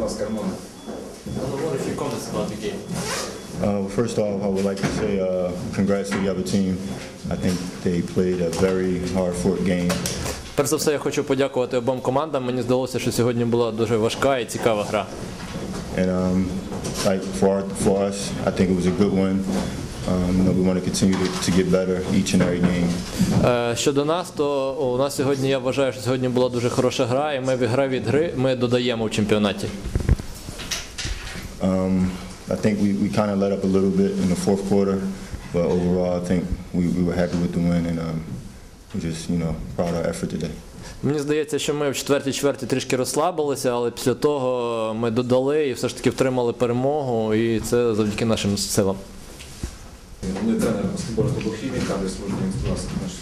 Будь ласка, Роман. What are your comments about the game? Uh, first off, I would like to say uh, congrats to the other team. I think they played a very hard-fought game. Перш за все, я хочу подякувати обом командам. Мені здалося, що сьогодні була дуже важка і цікава гра. And um, like for our, for us, I think it was a good one. Um, we. Е, Щодо нас, то у нас сьогодні я вважаю, що сьогодні була дуже хороша гра, і ми від гри від гри ми додаємо в чемпіонаті. Um, I think we, we kind of let up a little bit in the fourth quarter, but overall, I think we, we were happy with the win, and um, we're just you know proud of our effort today. Мені здається, що ми в четвертій чверті трішки розслабилися, але після того ми додали і все ж таки втримали перемогу, і це завдяки нашим силам. Головний тренер баскетбольного клубу «Хімік» Андрій Служнін. Будь ласка, наш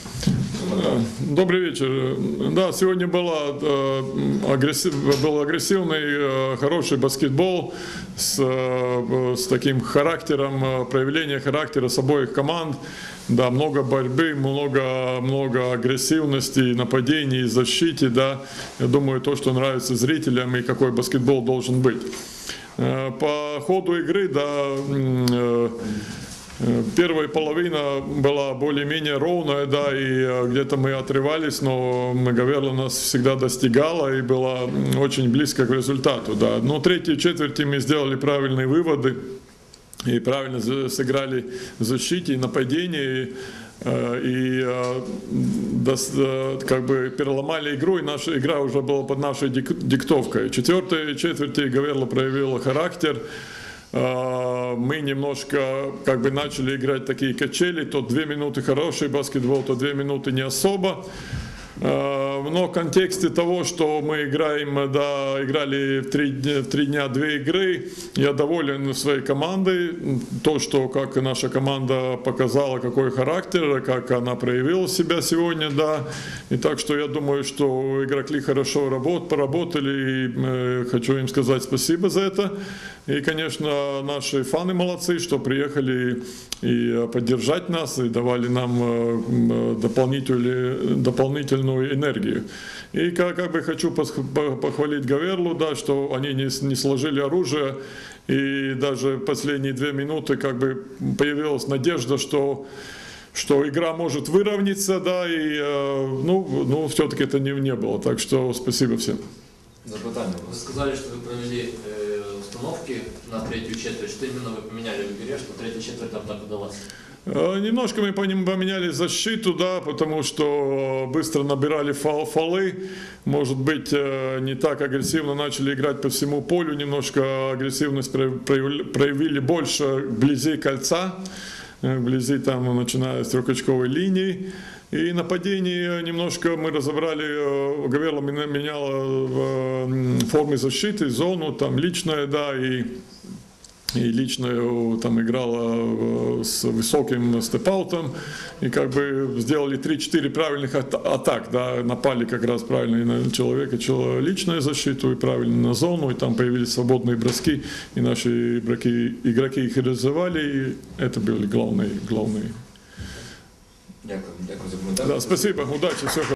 коментар. Добрый вечер. Да, сегодня была, э, агрессив, был агрессивный, э, хороший баскетбол с, э, с таким характером, э, проявление характера с обоих команд. Да, много борьбы, много, много агрессивности, нападений, защиты. Да. Я думаю, то, что нравится зрителям и какой баскетбол должен быть. Э, По ходу игры, да, м, э, Э, Первая половина была более-менее ровная, да, и э, где-то мы отрывались, но Гаверла нас всегда достигала и была очень близко к результату, да. Но третьей четверти мы сделали правильные выводы и правильно сыграли в защите и нападении, э, и э, как бы переломали игру, и наша игра уже была под нашей дик- диктовкой. Четвертой четверти Гаверла проявила характер, мы немножко как бы начали играть такие качели, то две минуты хороший баскетбол, то две минуты не особо. А, Но в контексте того, что мы играем, да, играли в три, в три дня две игры, я доволен своей командой. То, что как наша команда показала, какой характер, как она проявила себя сегодня, да. И так что я думаю, что игроки хорошо работ, поработали, и э, хочу им сказать спасибо за это. И, конечно, наши фаны молодцы, что приехали и э, поддержать нас, и давали нам э, э, дополнительную, дополнительную энергию. И как, как бы хочу похвалить Гаверлу, да, что они не, не сложили оружие, и даже последние две минуты как бы появилась надежда, что что игра может выровняться, да, и ну, ну все-таки это не, не было. Так что спасибо всем. Запитання. Вы сказали, что вы провели установки на третью четверть. Что именно вы поменяли в игре, что третья четверть там так удалась? Э, Немножко мы поменяли защиту, да, потому что быстро набирали фол- фолы. Может быть, э, не так агрессивно начали играть по всему полю, немножко агрессивность прояв- проявили- больше вблизи кольца, э, вблизи там, начиная с трехочковой линии. И нападение немножко мы разобрали, Гаверла меня- меняла форме защиты, зону, там личное, да, и и лично э, там играла э, с высоким степаутом, и как бы сделали 3-4 правильных ата- атак, да, напали как раз правильно на человека, чело- личную защиту, и правильно на зону, и там появились свободные броски, и наши игроки, игроки их реализовали, и это были главные, главные. Дякую, дякую за коментар. Да, спасибо, удачи, все